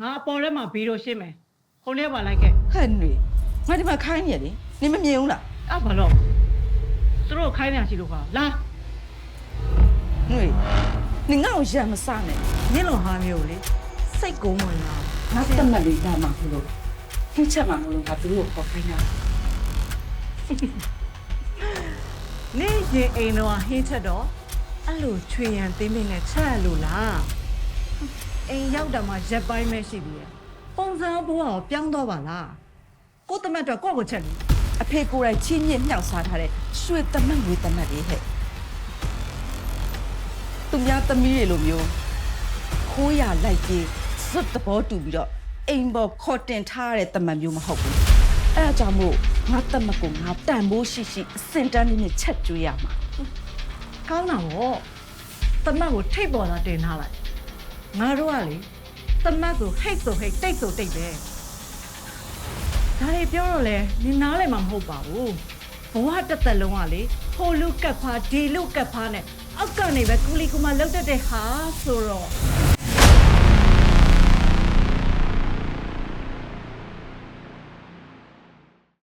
ငါအပေါ်ထဲမှာဘီရိုရှင်းမယ်ခုံထဲပါလိုက်ခဲ့ဟဲ့နွေငါဒီမှာခိုင်းနေရလေနင်မမြင်ဘူးလားအဲ့ဘာလို့သူတို့ခိုင်းနေရှိလို့ပါလာနွေနင်ငါ့ကိုရံမစနဲ့နင့်လိုဟာမျိုးလေစိတ်ကုန်းဝင်လာငါတတ်မှတ်လေးဒါမှမဟုတ်ခင်းချက်မှမလို့ငါသူတို့ကိုခေါ်ခိုင်းတာနင့်ရင်အိမ်တော့ဟင်းချက်တော့အဲ့လိုချွေရန်သိမ့်မိနဲ့ချက်ရလို့လား အိမ်ရောက်တာမှရက်ပိုင်းပဲရှိသေးတယ်ပုံစံဘဝကိုပြောင်းတော့ပါလားကိုတမတ်တော့ကိုယ့်ကိုချက်လေအဖေကိုယ်တိုင်ချင်းညစ်မြောက်စားထားတဲ့ရွှေတမတ်ငွေတမတ်တွေဟဲ့သူများသမီးတွေလိုမျိုးခိုးရလိုက်ကြီးစွတ်တဘောတူပြီးတော့အိမ်ပေါ်ခေါ်တင်ထားရတဲ့တမတ်မျိုးမဟုတ်ဘူးအဲအကြောင်းမို့ငါတမတ်ကိုငါတန်ဖိုးရှိရှိအစင်တန်းလေးနဲ့ချက်ကျွေးရမှာကောင်းတာဗောတမတ်ကိုထိတ်ပေါ်လာတင်ထားလိုက် ငါတို့ကလေတမတ်ကိုဟိတ်ဆိုဟိတ်တိတ်ဆိုတိတ်ပဲဒါတွေပြောတော့လေနင်နားလည်းမမဟုတ်ပါဘူးဘဝတစ်သက်လုံးကလေဟိုလူကတ်ဖာဒီလူကတ်ဖာနဲ့အောက်ကနေပဲကူလီကူမလောက်တတ်တဲ့ဟာဆိုတော့